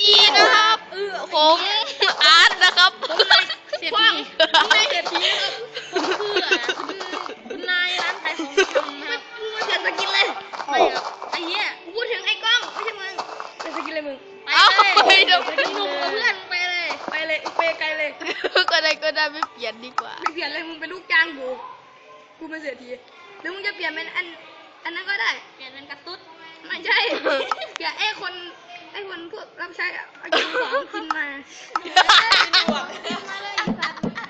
ดีนะครับเออผมอาร์ตนะครับเสียทีไม่เสียทีครับผมคือคุณนายร้านขายของชำนะครับมึงมาเสียสกินเลยไปครับไอ้เหี้ยกูพูดถึงไอ้กล้องไม่ใช่มึงเสียสกินเลยมึงไปเอ้าเลยไปเดี๋ยวไปกินนมกับเพื่อนไปเลยไปเลยไปไกลเลยก็ได้ก็ได้ไม่เปลี่ยนดีกว่าไม่เปลี่ยนเลยมึงเป็นลูกจ้างกูกูเป็นเสียทีหรือมึงจะเปลี่ยนเป็นอันอันนั้นก็ได้ เปลี่ยนเป็นกระตุ้ดไม่ใช่ เปลี่ยนไอ้คน ไอ้คนพวกรับใช้อะเอากินของกินมา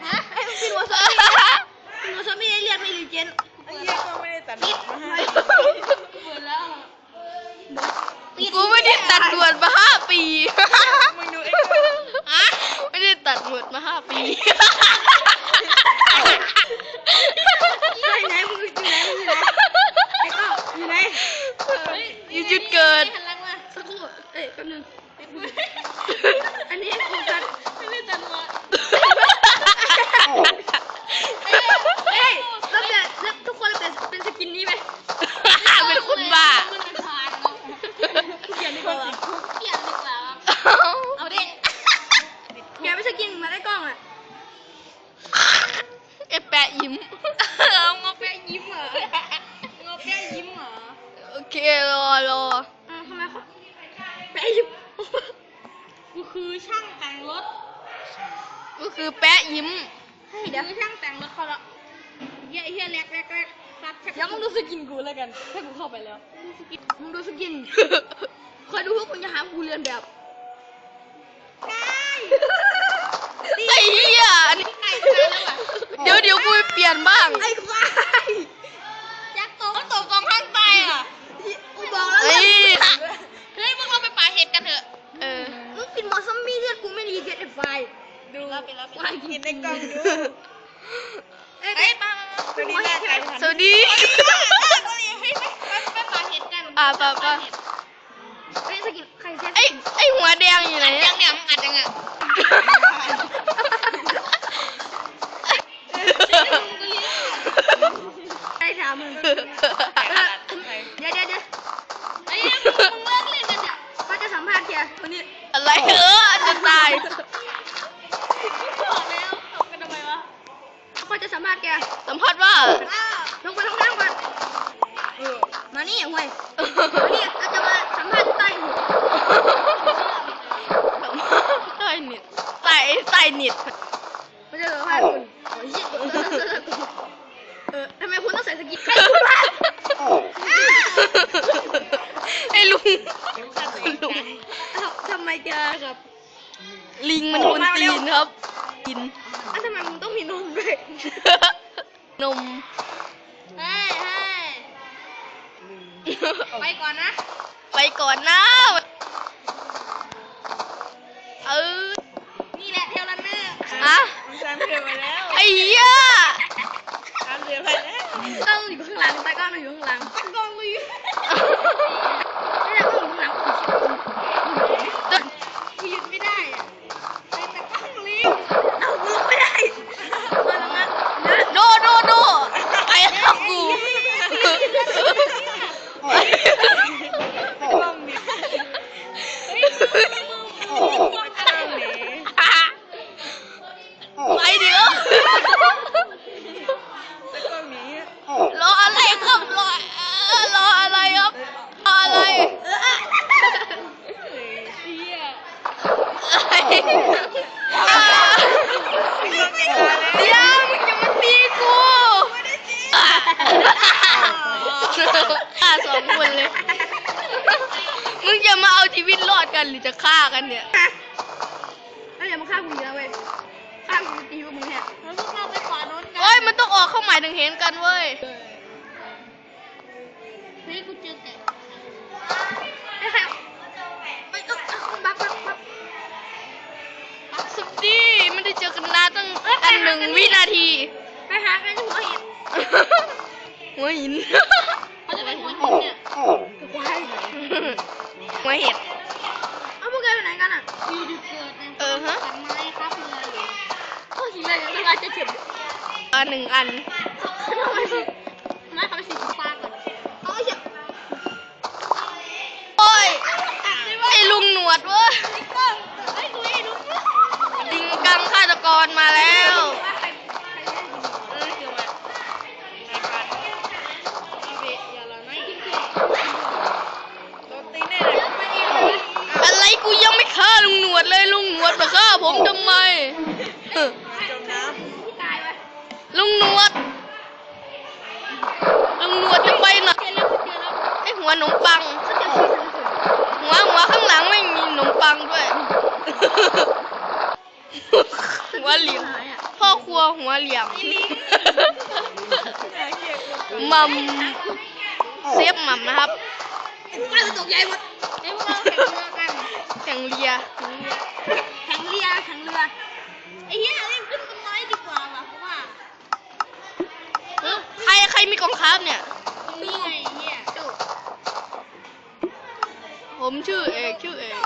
ฮะไอ้มึงกินวาซาบิกินวาซาบิได้เรียกไม่รีเจนไอ้เหี้ยก็ไม่ได้ตัดมาให้เปิดแล้วกูไม่ได้ตัดหนวดมาห้าปี มึงดูไอ้กล้องอะไม่ได้ตัดหนวดมาห้าปีไหนไหนมึงอยู่ไหนมึงอยู่ไหนไอ้กล้องอยู่ไหน อยู่จุดเกิด หันหลังมาสักครู่เอ้ยแป๊บนึงอันนี้โฟกัส ไม่ได้ตัดมา เอ้ยเราเปลี่ยนแล้วทุกคนเราเปลี่ยนเป็นสกินนี้ไหม เป็นคนบ้า มันเป็นผ่านครับ เปลี่ยนดีกว่า เปลี่ยนดีกว่าครับเอาเด้ง แกไม่สกินเหมาได้กล้องอะ ไอ้แปะยิ้ม เอางอแปะยิ้มเหรองอแก้ยิ้มเหรอโอเครอรออ่าทำไมเขาแปะยิบกูคือช่างแต่งรถก็คือแปะยิ้มให้เดี๋ยวคือช่างแต่งรถเขาละเฮียเฮียแรกแรกแรกซัดชักเดี๋ยวมึงดูสกินกูแล้วกันถ้ากูเข้าไปแล้วมึงดูสกินคอยดูพวกคุณจะหากูเรียนแบบ ไอ้เหี้ยอันนี้ ไก่ตายแล้วอะ เดี๋ยวเดี๋ยวกูไปเปลี่ยนบ้าง ไอ้ควายยักษ์โตเขาตบสองข้างตายอะกูบอกแล้วเฮ้ย เฮ้ยมึงเราไปป่าเห็ดกันเถอะ เออ มึงกินหมอซัมมี่เลือดกูไม่รีเจนไอ้ไฟดูแล้วไปแล้วควายกินในกล่องดูเอ้ยเฮ้ยป้าป้าตัวนี้แน่ใจสวัสดีไปป่าเห็ดกัน อะป่ะป่ะเอ้ยสกินใครเซ็ตไอ้ไอ้หัวแดงอยู่ไหนยัเนี่ยงเนี่ยมึงอัดยังอะ ใครถามมึงเดี๋ยวเดี๋ยวเดี๋ยวไอ้ยังมึงเลิกเล่นกันเนี่ยก็จะสัมภาษณ์แกวันนี้อะไรเออจะตายบอกแล้วตบกันทำไมวะก็จะสัมภาษณ์แกสัมภาษณ์ว่า ลงไปห้องน้ำก่อนมานี่ห่วยมานี่เราจะมาสัมภาษณ์ใต้หู ใต้เน็ตใต้ใต้เน็ต ไม่ใช่สัมภาษณ์คุณโอ้ยเหี้ยเออทำไมคุณต้องใส่สกินใครคุณวะ ไอ้ลุงลุง อ้าวทำไมแกครับ ลิงมันคนตีนครับกินอ้าวทำไมมึงต้องมีนมด้วยนมเฮ้ยเฮ้ยไปก่อนนะ ไปก่อนนะเออนี่แหละเทลลันเนอร์อะมันสร้างเรือไปแล้วไอ้เหี้ยสร้างเรือไปแล้วกล้องอยู่ข้างหลังตากล้องอยู่ข้างหลังตั้งกองมือไม่ได้กล้องอยู่ข้างหลัง กูหยุดไม่ได้อะไปแต่กล้องลิง เอ้ามึงไม่ได้มาแล้วนะนะ โนโนโนไปแล้วกู กล้องนี่เฮ้ยมึงมึงอะไรเนี่ย ไปเดี๋ยว แต่กล้องนี้ รออะไรครับรอเอ่อรออะไรครับรออะไร เฮีย อ่าเดี๋ยวมึงอย่ามาตีกูฆ่าสองคนเลย มึงจะมาเอาชีวิตรอดกันหรือจะฆ่ากันเนี่ยแล้วอย่ามาฆ่ากูอีกนะเว้ย ฆ่ากูตีพวกมึงเนี่ยแล้วพวกเราไปขวาโน้นกันเฮ้ย มันต้องออกเข้าหมายถึงเห็นกันเว้ย เฮ้ยกูเจอแกะไอ้ใครไอ้ยเอ้าเอ้าบักบักบักสุดดีไม่ได้เจอกันนานตั้งอันหนึ่งวินาที ไปหากันที่หัวเห็ด หัวหิน กูหัเห็ดเอาพวกแกไปไหนกันอะอยู่ดูเกิเออฮะไม่ครับเรือโอ้ยเลยเวลาจะเจ็บอันหนึ่งอันไม่เขาไปสีฟ้าก่อนโอ้ยโอ้ยไอ้ลุงหนวดเว้ยดิงกังฆาตกรมาแล้ว ไอ้หนวดเลยลุงหนวดจะฆ่าผมทำไมจมน้ำพี่ตายไปลุงหนวด ลุงหนวดจะไปไหนเจอแล้วเจอแล้วไอหัวขนมปังเขาจะชื่อฉันเลยหัวหัวข้างหลังไม่มีขนมปังด้วย หัวเหลี่ยมหายอะพ่อครัวหัวเหลี่ยมมัมเซฟมัมนะครับไอ้พวกเราตกใจหมดไอ้พวกเราแข่งเรือกัน แข่งเรียแข่งเรือแข่งเรือไอ้เหี้ยเล่นขึ้นต้นไม้ดีกว่าว่ะเพราะว่าเอ้อใครใครมีกองคราฟเนี่ย นี่ไงเหี้ยโดดผมชื่อเอกชื่อเอกโดด